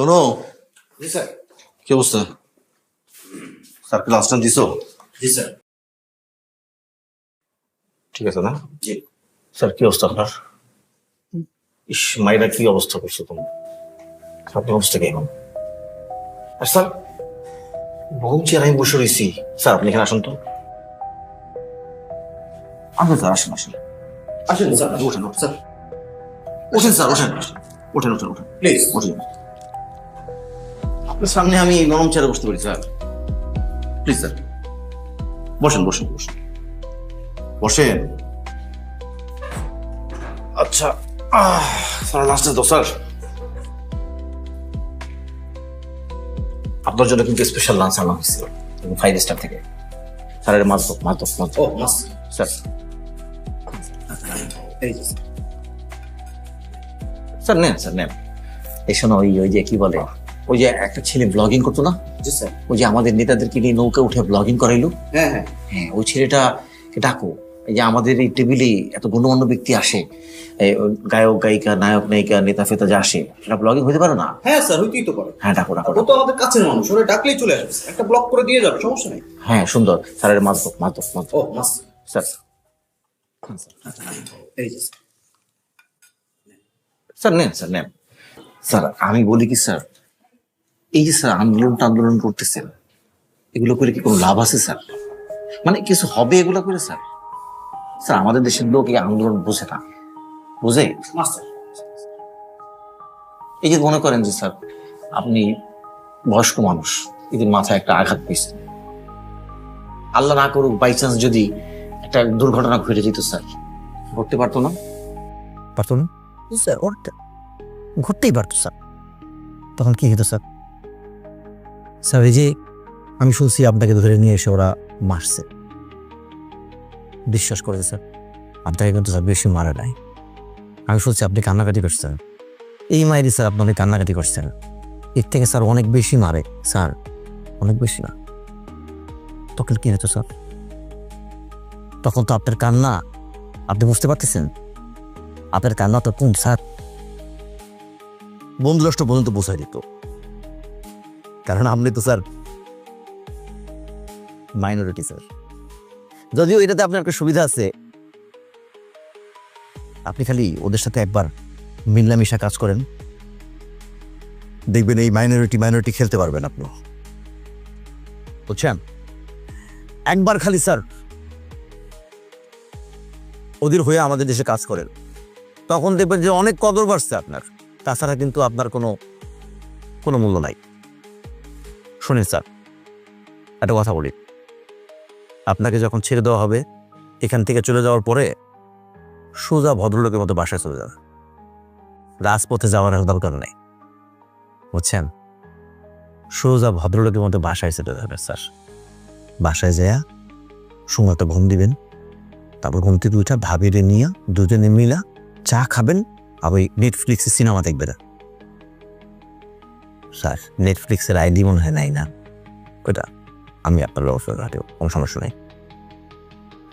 তনু জি sir. কি অবস্থা? Sir class টান দিছো? জি স্যার। ঠিক আছে না? জি। স্যার কি অবস্থা আপনার? ইস মাইরা কি অবস্থা করছ তুমি? আপনার অবস্থা কি এখন? আর স্যার বহু চেয়ার আমি বসে রয়েছি স্যার আপনি এখানে আসুন তো। আসুন স্যার আসুন আসুন। আসেন স্যার ওঠেন, ওঠেন। স্যার। ওঠেন স্যার ওঠেন ওঠেন ওঠেন ওঠেন প্লিজ আপনার সামনে আমি নরম চেয়ারে বসতে পারি স্যার। প্লিজ স্যার বসেন বসেন বসেন। বসেন। আচ্ছা আহ, স্যার লাস্টে তো স্যার। আপনার জন্য কিন্তু স্পেশাল লাঞ্চ আনা হয়েছিল ফাইভ স্টার থেকে। স্যারের মাছ দো মাছ দো মাছ ও স্যার। এই স্যার। স্যার নেন স্যার নেন। এই শোনো ওই ওই যে কি বলে? ওই যে একটা ছেলে ব্লগিং করতো না? জি স্যার। ওই যে আমাদের নেতাদেরকে নিয়ে নৌকা উঠে ব্লগিং করাইলো। হ্যাঁ হ্যাঁ। হ্যাঁ ওই ছেলেটা ডাকো? এই যে আমাদের এই টেবিলে এত গণ্যমান্য ব্যক্তি আসে এই গায়ক গায়িকা নায়ক নায়িকা নেতা ফেতা যে আসে সেটা ব্লগিং হতে পারে না? হ্যাঁ স্যার হইতেই তো পারে। হ্যাঁ ডাকো ডাকো ও তো আমাদের কাছের মানুষ ওরা ডাকলেই চলে আসবে একটা ব্লক করে দিয়ে যাবে সমস্যা নেই। হ্যাঁ সুন্দর। স্যারের মাছ দো মাছ ও মাস স্যার। এই যে স্যার। স্যার নেন স্যার নেন। স্যার আমি বলি কি স্যার এই যে স্যার আন্দোলন আন্দোলন করতেছেন এগুলো করে কি কোনো লাভ আছে স্যার? মানে কিছু হবে এগুলো করে স্যার? স্যার আমাদের দেশের লোক এই আন্দোলন বোঝে না। বুঝে? এই যে মনে করেন যে স্যার আপনি বয়স্ক মানুষ এদের মাথায় একটা আঘাত পেয়েছেন আল্লাহ না করুক বাই চান্স যদি একটা দুর্ঘটনা ঘটে যেত স্যার ঘটতে পারতো না? পারতো না? স্যার ওরটা ঘুরতেই পারতো স্যার। তখন কি হতো স্যার? স্যার, এই যে আমি শুনছি আপনাকে ধরে নিয়ে এসে ওরা মারছে। বিশ্বাস করেছে স্যার, আপনাকে কিন্তু স্যার বেশি মারা নাই। আমি শুনছি আপনি কান্নাকাটি করছেন। এই মায়েরই স্যার আপনি অনেক কান্নাকাটি করছেন। এর থেকে স্যার অনেক বেশি মারে। স্যার, অনেক বেশি না। তখন কি হতো স্যার? তখন তো আপনার কান্না, আপনি বুঝতে পারতেছেন? আপনার কান্না তো কোন স্যার বন্ধু রাষ্ট্র পর্যন্ত বোঝাই দিত। কারণ আপনি তো, স্যার মাইনরিটি স্যার। যদিও এটাতে আপনার একটা সুবিধা আছে, আপনি খালি ওদের সাথে একবার মিল্লামিশা কাজ করেন। দেখবেন এই মাইনরিটি মাইনরিটি খেলতে পারবেন আপনি। বুঝছেন? একবার খালি, স্যার, ওদের হয়ে আমাদের দেশে কাজ করেন। তখন দেখবেন যে অনেক কদর বাড়ছে আপনার। তাছাড়া কিন্তু আপনার কোনো কোনো মূল্য নাই। শুনেন স্যার, একটা কথা বলি। আপনাকে যখন ছেড়ে দেওয়া হবে, এখান থেকে চলে যাওয়ার পরে সোজা ভদ্রলোকের মতো বাসায় চলে যাবে রাজপথে যাওয়ার দরকার নেই। বুঝছেন? সোজা ভদ্রলোকের মতো বাসায় চলে যাবে স্যার। বাসায় যায়া সময় একটা ঘুম দিবেন। তারপর ঘুম থেকে উঠা ভাবিরে নিয়ে দুজনে মিলা চা খাবেন। ওই নেটফ্লিক্সে সিনেমা দেখবেন। স্যার নেটফ্লিক্সের আইডি মনে হয় নাই না। ওটা আমি আপনার ব্যবস্থা ঘাটেও কোনো সমস্যা নেই।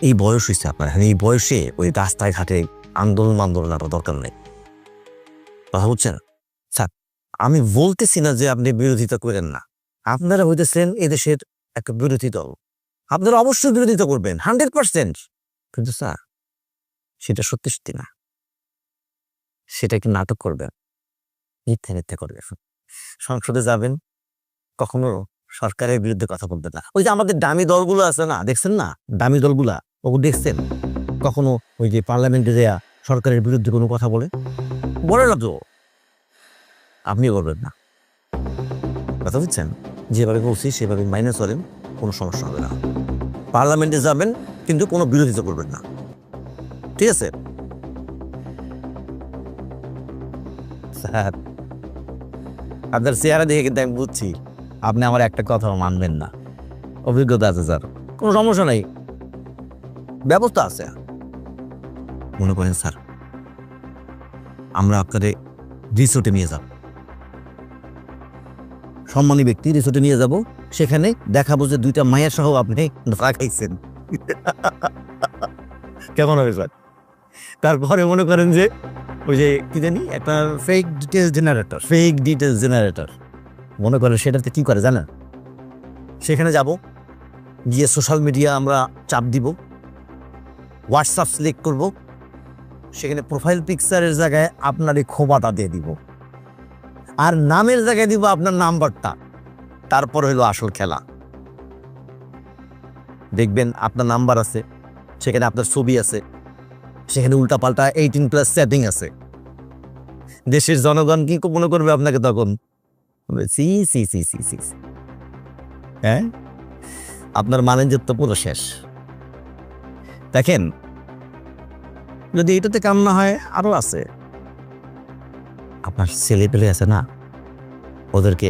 এই বয়স হয়েছে আপনার এখন এই বয়সে ওই রাস্তায় ঘাটে আন্দোলন আন্দোলন আর দরকার নেই। কথা বুঝছেন? স্যার, আমি বলতেছি না যে আপনি বিরোধিতা করেন না। আপনারা হইতেছেন এদেশের একটা বিরোধী দল। আপনারা অবশ্যই বিরোধিতা করবেন, হান্ড্রেড পার্সেন্ট। কিন্তু স্যার, সেটা সত্যি সত্যি না। সেটা কি নাটক করবেন? মিথ্যে মিথ্যে করবেন। সংসদে যাবেন, কখনো সরকারের বিরুদ্ধে কথা বলবেন না। ওই যে আমাদের দামি দলগুলো আছে না, দেখছেন না? দামি দলগুলা ওগুলো দেখছেন? কখনো ওই যে পার্লামেন্টে দেয়া সরকারের বিরুদ্ধে কোনো কথা বলে? বলে না তো। আপনিও করবেন না। কথা বুঝছেন? যেভাবে বলছি, সেভাবে মাইনে চলেন, কোনো সমস্যা হবে না। পার্লামেন্টে যাবেন, কিন্তু কোনো বিরোধিতা করবেন না। ঠিক আছে? স্যার। আপনার চেহারা দেখে কিন্তু আমি বুঝছি আপনি আমার একটা কথাও মানবেন না। অভিজ্ঞতা আছে, স্যার। কোনো সমস্যা নেই। ব্যবস্থা আছে। মনে করেন, স্যার, আমরা আপনাদের রিসোর্টে নিয়ে যাব। সম্মানী ব্যক্তি রিসোর্টে নিয়ে যাব। সেখানে দেখাবো যে দুইটা মায়ের সহ আপনি ধরা খাইছেন। কেমন হবে, স্যার? তারপরে মনে করেন যে ওই যে কি জানি? একটা fake details generator fake details generator মনে করে সেটাতে কি করে জানেন? সেখানে যাব, গিয়ে সোশ্যাল মিডিয়া আমরা চাপ দিব। হোয়াটসঅ্যাপ সিলেক্ট করব। সেখানে প্রোফাইল পিকচারের জায়গায় আপনার এই খোবাটা দিয়ে দিব। আর নামের জায়গায় দিব আপনার নাম্বারটা তারপর হলো আসল খেলা। দেখবেন আপনার নাম্বার আছে, সেখানে আপনার ছবি আছে। সেখানে উল্টাপাল্টা এইটিন প্লাস সেটিং আছে। দেশের জনগণ কি মনে করবে আপনাকে তখন? সি সি সি সি সি। হ্যাঁ? আপনার মানেঞ্জের তো পুরো শেষ। দেখেন, যদি এটাতে কাম না হয়, আরও আছে। আপনার ছেলে পেলে আছে না, ওদেরকে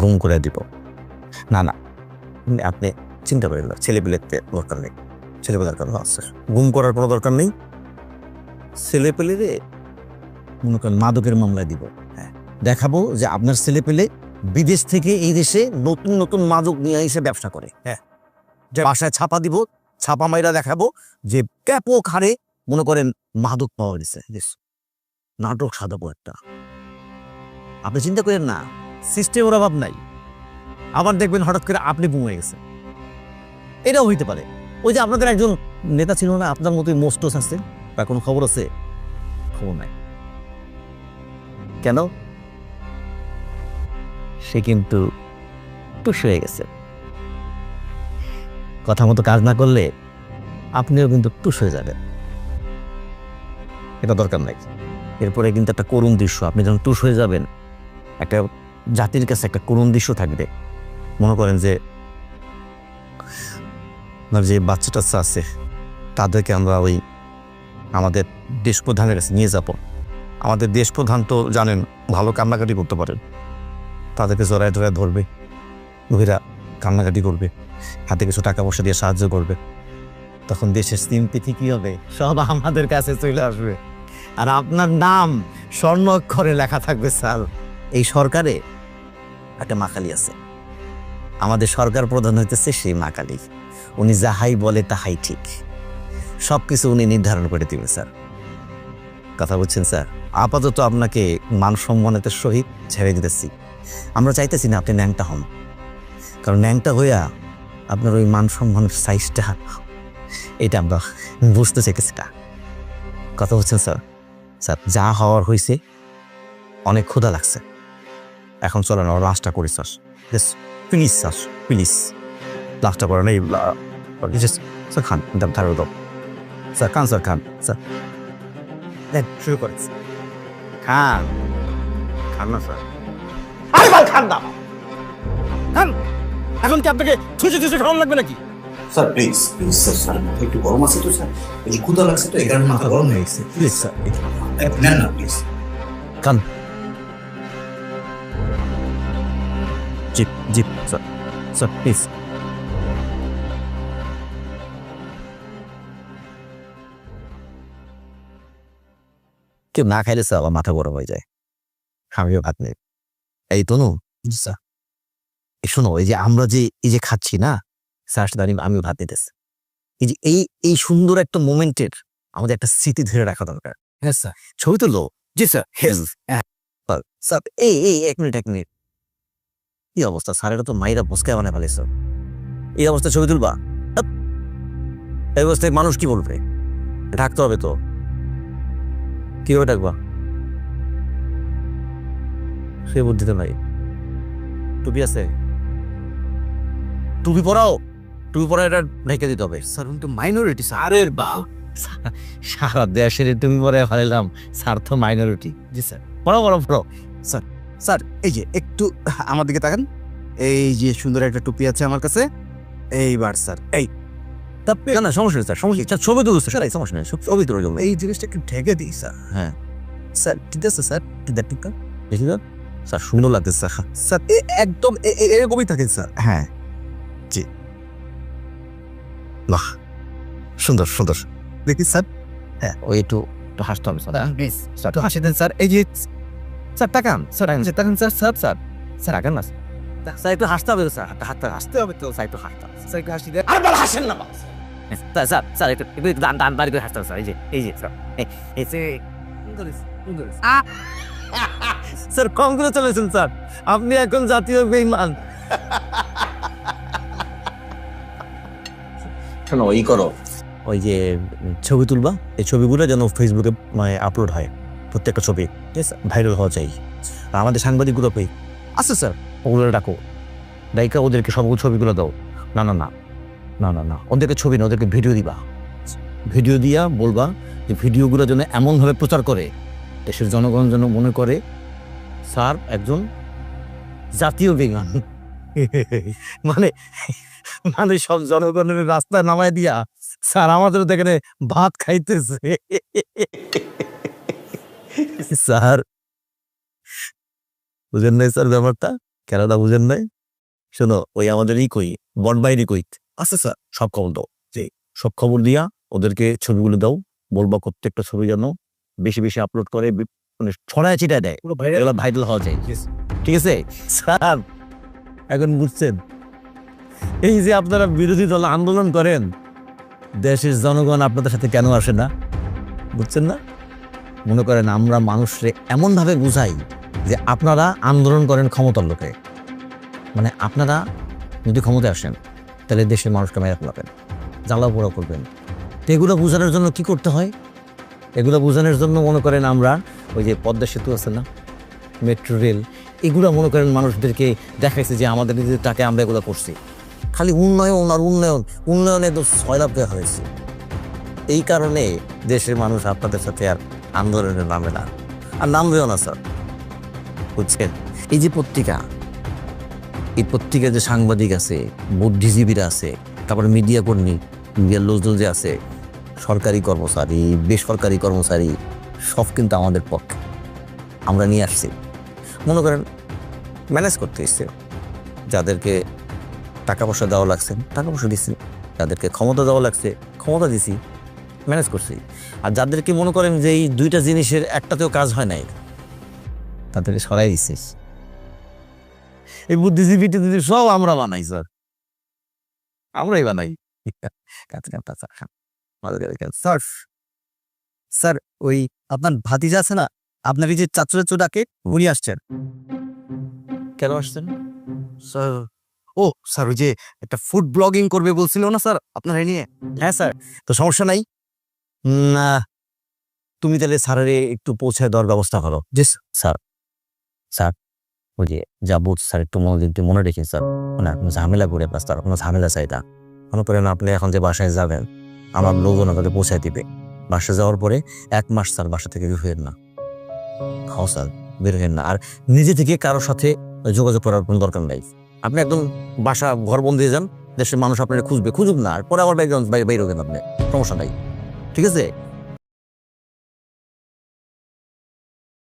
গুম করে দিব। না না, আপনি চিন্তা করেন না ছেলে পেলেতে দরকার নেই। ছেলে পেলে দরকার আছে। গুম করার কোনো দরকার নেই। ছেলে পেলেরে মনে করেন মাদকের মামলায় দিব। হ্যাঁ দেখাবো যে আপনার ছেলে পেলে বিদেশ থেকে এই দেশে নতুন নতুন মাদক নিয়ে এসে ব্যবসা করে। হ্যাঁ যে বাসায় ছাপা দিব, ছাপা মাইরা দেখাবো যে ব্যাপক হারে মনে করেন মাদক পাওয়া গেছে। নাটক সাজাবো একটা। আপনি চিন্তা করেন না সিস্টেমের অভাব নাই। আবার দেখবেন হঠাৎ করে আপনি বুম গেছে এটাও হইতে পারে। ওই যে আপনাদের একজন নেতা ছিল না, আপনার মতোই মোস্টোস আছে তার কোনো খবর আছে? খবর নাই। কেন? সে কিন্তু টুস হয়ে গেছে। কথা মতো কাজ না করলে আপনিও কিন্তু টুস হয়ে যাবেন। এটা দরকার নাই। এরপরে কিন্তু একটা করুণ দৃশ্য, আপনি যখন টুস হয়ে যাবেন, একটা জাতির কাছে একটা করুণ দৃশ্য থাকবে। মনে করেন যে আপনার যে বাচ্চা টাচ্চা আছে, তাদেরকে আমরা ওই আমাদের দেশ প্রধানের কাছে নিয়ে যাব। আমাদের দেশ প্রধান তো জানেন, ভালো কান্নাকাটি করতে পারেন। তাদেরকে জড়ায় ধরায় ধরবে। মহিলা কান্নাকাটি করবে। হাতে কিছু টাকা পয়সা দিয়ে সাহায্য করবে। তখন দেশের সিম্পিথি কি হবে? সব আমাদের কাছে চলে আসবে। আর আপনার নাম স্বর্ণ অক্ষরে লেখা থাকবে, স্যার। এই সরকারে একটা মাকালি আছে। আমাদের সরকার প্রধান হইতেছে সেই মাকালি উনি যাহাই বলে তাহাই ঠিক। সব কিছু উনি নির্ধারণ করে দিবে স্যার। কথা বলছেন স্যার? আপাতত আপনাকে মান সম্মানের সহিত ছেড়ে দিতেছি। আমরা চাইতেছি না আপনি ন্যাংটা হন। কারণ ন্যাংটা হইয়া আপনার ওই মান সম্মানের সাইজটা, এটা আমরা বুঝতে চাইতেছি না। কথা বলছেন স্যার? স্যার, যা হওয়ার হয়েছে অনেক ক্ষুধা লাগছে। এখন চলেন ওর লাস্টটা করি, স্যার। প্লিজ স্যার প্লিজ করেন এই জাস্ট স্যার খান দাম ধারো দাও স্যার খান স্যার খান স্যার দেন শুরু করেন খান খান না স্যার আরে ভাই খান এখন কি আপনাকে থুচে থুচে খাওয়ানো লাগবে নাকি sir please please sir sir মাথা একটু গরম আছে তো স্যার এই ক্ষুদা লাগছে তো এই কারণে মাথা গরম হয়ে গেছে প্লিজ স্যার নেন না প্লিজ খান জিপ জিপ স্যার স্যার প্লিজ কেউ না খাইলে স্যার আমার মাথা গরম হয়ে যায়। আমিও ভাত নেই এই তো স্যার। এই শোনো এই যে আমরা যে এই যে খাচ্ছি না স্যার আমি আমিও ভাত নিতেছি। এই যে এই এই সুন্দর একটা মোমেন্টের আমাদের একটা স্মৃতি ধরে রাখা দরকার। হ্যাঁ স্যার। ছবি তুলো জি স্যার স্যার এই এই এক মিনিট এক মিনিট। কি অবস্থা? স্যার এটা তো মাইরা বসকায় বানায় ফেলে স্যার এই অবস্থা ছবি তুলবা? এই অবস্থায় মানুষ কি বলবে? ঢাকতে হবে তো। কীভাবে ডাকবা? সে বুদ্ধিতে নাই। টুপি আছে? টুপি পরাও? টুপি পরা এটা ঢেকে দিতে হবে। স্যার তো মাইনরিটি স্যার। আরে বাহ! সারা দেশের তুমি পরে ফেলাম স্যার তো মাইনরিটি জি স্যার। পড়ো পড়ো পড়ো স্যার এই যে একটু আমার দিকে তাকান। এই যে সুন্দর একটা টুপি আছে আমার কাছে। এইবার স্যার এই তা না সমস্যা নেই স্যার সমস্যা স্যার, ছবি স্যার। এই সমস্যা নেই ছবি তুলে দেবো। এই জিনিসটা একটু ঢেকে দিই স্যার। হ্যাঁ। স্যার ঠিক আছে স্যার। দেখি স্যার সুন্দর স্যার। স্যার একদম এরকমই থাকে স্যার। হ্যাঁ। জি। বাহ। সুন্দর সুন্দর। দেখি স্যার। হ্যাঁ। ওই একটু একটু হাসতে হবে স্যার। স্যার। তো হাসি দেন স্যার। এই যে স্যার তাকান স্যার তাকান স্যার স্যার স্যার। স্যার আগান না স্যার। একটু হাসতে হবে তো স্যার একটা হাসতে হবে তো স্যার একটু হাসতে হবে স্যার একটু হাসি দেন। আরে বাল হাসেন না স্যার স্যার স্যার একটু একটু দান দান বাড়ি করে হাসতে স্যার এই যে এই যে স্যার এই যে স্যার কংগ্রেচুলেশন স্যার আপনি এখন জাতীয় বেইমান শোনো ই করো ওই যে ছবি তুলবা এই ছবিগুলো যেন ফেসবুকে মানে আপলোড হয় প্রত্যেকটা ছবি ঠিক আছে ভাইরাল হওয়া চাই আমাদের সাংবাদিক গ্রুপে আছে স্যার ওগুলো ডাকো ডাইকা ওদেরকে সবগুলো ছবিগুলো দাও না না না না না না। ওদেরকে ছবি না, ওদেরকে ভিডিও দিবা। ভিডিও দিয়া বলবা যে ভিডিওগুলো যেন এমনভাবে প্রচার করে, দেশের জনগণ যেন মনে করে, স্যার একজন জাতীয় বিজ্ঞান। মানে মানে সব জনগণের রাস্তায় নামায় দিয়া, স্যার আমাদের এখানে ভাত খাইতেছে। স্যার, বুঝেন নাই স্যার ব্যাপারটা? কেনটা বুঝেন নাই? শোনো, ওই আমাদের ই কই, বনবাইরি কই আচ্ছা স্যার সব খবর দাও। জি সব খবর দিয়া ওদেরকে ছবিগুলো দাও বলবা প্রত্যেকটা ছবি যেন বেশি বেশি আপলোড করে মানে ছড়ায় ছিটায় দেয়। এগুলো ভাইরাল হওয়া যায়। ঠিক আছে? স্যার এখন বুঝছেন? এই যে আপনারা বিরোধী দল আন্দোলন করেন দেশের জনগণ আপনাদের সাথে কেন আসে না? বুঝছেন না? মনে করেন আমরা মানুষরে এমনভাবে বুঝাই যে আপনারা আন্দোলন করেন ক্ষমতার লোকে। মানে আপনারা যদি ক্ষমতায় আসেন তাহলে দেশের মানুষকে মেরে ফেলাবেন জ্বালা পোড়া করবেন। তো এগুলো বোঝানোর জন্য কি করতে হয়? এগুলো বোঝানোর জন্য মনে করেন আমরা ওই যে পদ্মা সেতু আছে না, মেট্রো রেল, এগুলো মনে করেন মানুষদেরকে দেখাইছে যে আমাদের নিজেদের টাকা আমরা এগুলো করছি। খালি উন্নয়ন আর উন্নয়ন, উন্নয়নে তো সয়লাভ দেওয়া হয়েছে। এই কারণে দেশের মানুষ আপনাদের সাথে আর আন্দোলনে নামে না। আর নামবেও না, স্যার। বুঝছেন? এই যে পত্রিকা এই পত্রিকার যে সাংবাদিক আছে, বুদ্ধিজীবীরা আছে, তারপরে মিডিয়া কর্মী, মিডিয়ার লোকজন যে আছে, সরকারি কর্মচারী, বেসরকারি কর্মচারী, সব কিন্তু আমাদের পক্ষে। আমরা নিয়ে আসছি। মনে করেন ম্যানেজ করতে এসছে। যাদেরকে টাকা পয়সা দেওয়া লাগছে, টাকা পয়সা দিচ্ছি। যাদেরকে ক্ষমতা দেওয়া লাগছে, ক্ষমতা দিছি ম্যানেজ করছি। আর যাদেরকে মনে করেন যে এই দুইটা জিনিসের একটাতেও কাজ হয় নাই, তাদেরকে সরাই দিচ্ছিস এই বুদ্ধিজীবী টুদ্ধিজীবী সব আমরা বানাই স্যার। আমরাই বানাই। স্যার স্যার ওই আপনার ভাতিজা আছে না? আপনার এই যে চাচু চাচু ডাকে উনি আসছেন। কেন আসছেন? স্যার ও স্যার ওই যে একটা ফুড ব্লগিং করবে বলছিল না স্যার? আপনার এই নিয়ে? হ্যাঁ স্যার। তো সমস্যা নাই? না। তুমি তাহলে স্যারের একটু পৌঁছায় দেওয়ার ব্যবস্থা করো। জি স্যার স্যার ওই যে যা স্যার, একটু মনে রেখেন স্যার। মানে কোনো ঝামেলা করে প্লাস তার, কোনো ঝামেলা চাই না। আপনি এখন যে বাসায় যাবেন, আমার লোকজন আপনাকে পৌঁছায় দিবে। যাওয়ার পরে এক মাস স্যার বাসা থেকে বের না। স্যার, বের হইয়েন না। আর নিজে থেকে কারোর সাথে যোগাযোগ করার কোনো দরকার নাই। আপনি একদম বাসা ঘর বন্দি যান, দেশের মানুষ আপনার খুঁজবে, খুঁজুক না। আর পরে আবার বাইরে বাইরে হবেন আপনি। সমস্যা নাই। ঠিক আছে?